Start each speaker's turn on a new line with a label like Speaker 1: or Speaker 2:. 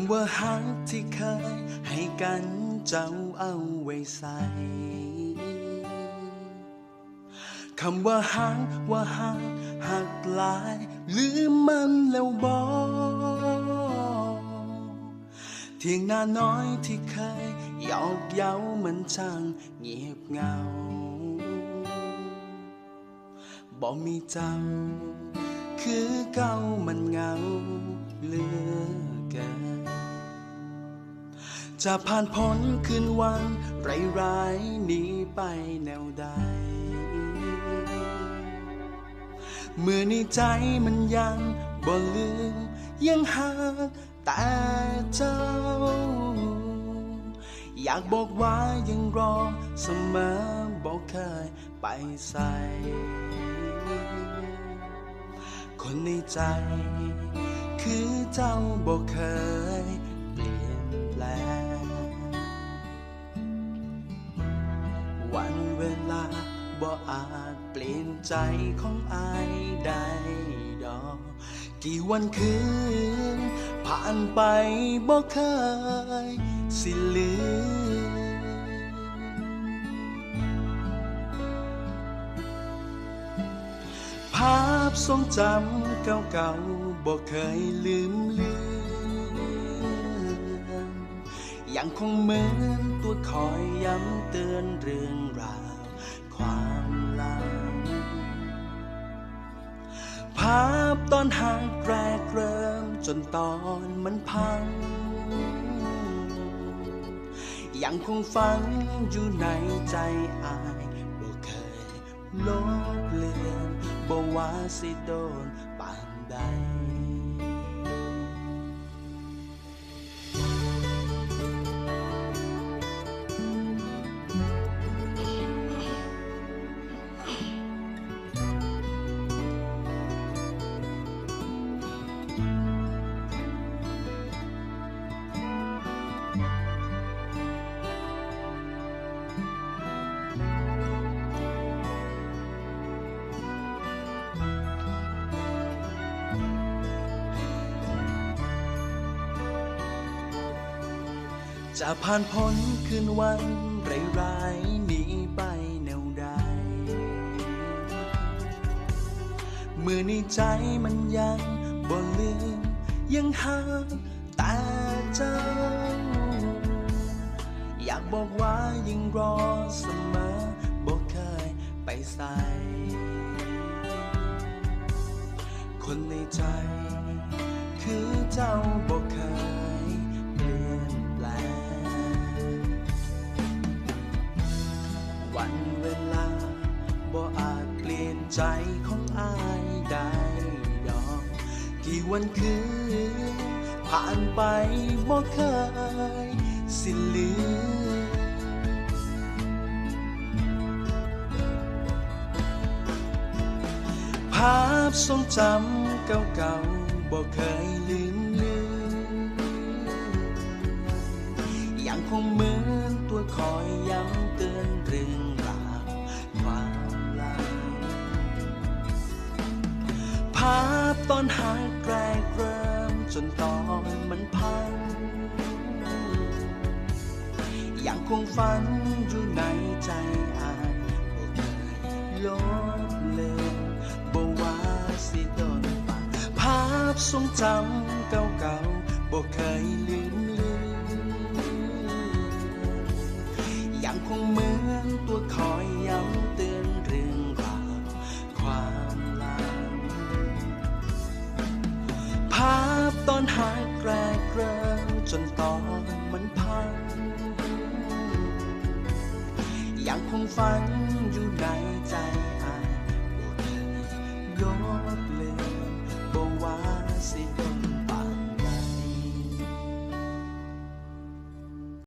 Speaker 1: ำว่าฮักที่เคยให้กันเจ้าเอาไว้ใส่คำว่าฮักว่าฮักหักหลายลืมมันแล้วบอกเที่ยงนาน้อยที่เคยหยอกเย้ามันช่างเงียบเงาบอกมีเจ้า คือเก่ามันเงาเหลือเกิน จะผ่านพ้นคืนวันร้ายๆนี้ไปแนวใด เมื่อในใจมันยังบ่ลืมยังหักแต่เจ้า อยากบอกว่ายังรอเสมอบอกเคยไปใส่คนในใจ คือเจ้าบอกเคยเปลี่ย บ่อาจเปลี่ยนใจของอายได้ดอก กี่วันคืน ผ่านไปบ่เคย สิลืมภาพทรงจำเก่าๆบ่เคยลืมเลือนยังคงเหมือนตัวคอยย้ำเตือนเรื่องราวาพตอนห่างแรกเริ่มจนตอนมันพัง ยังคงฝังอยู่ในใจอายบ่เคยลบเลือนบ่ว่าสิโดน จะผ่านพ้นคืนวันร้ายๆนี้ไปแนวใด เมื่อในใจมันยังบ่ลืมยังหักแต่เจ้า อยากบอกว่ายังรอเสมอบ่เคยไปใส่คนในใจ คือเจ้าบ่เค ใจของอายได้ดอก กี่วันคืนผ่านไปบ่เคยสิลืมภาพทรงจำเก่าๆบ่เคยลืมลือนยังคงเหมือนตัวคอยย้ำเตือนเรื่องาพตอนหายแกรกเริ่มจนตอนมันพัง ยังคงฝันอยู่ในใจอายบ่เคยลดเลือนบ่ว่าสิโดนปาภาพทรงจำเก่าๆบ่เคยลืมเลือนยังคงเหมือนตัวคอยย้ำ แกรกเริ่มจนตอนมันพัง ยังคงฝัน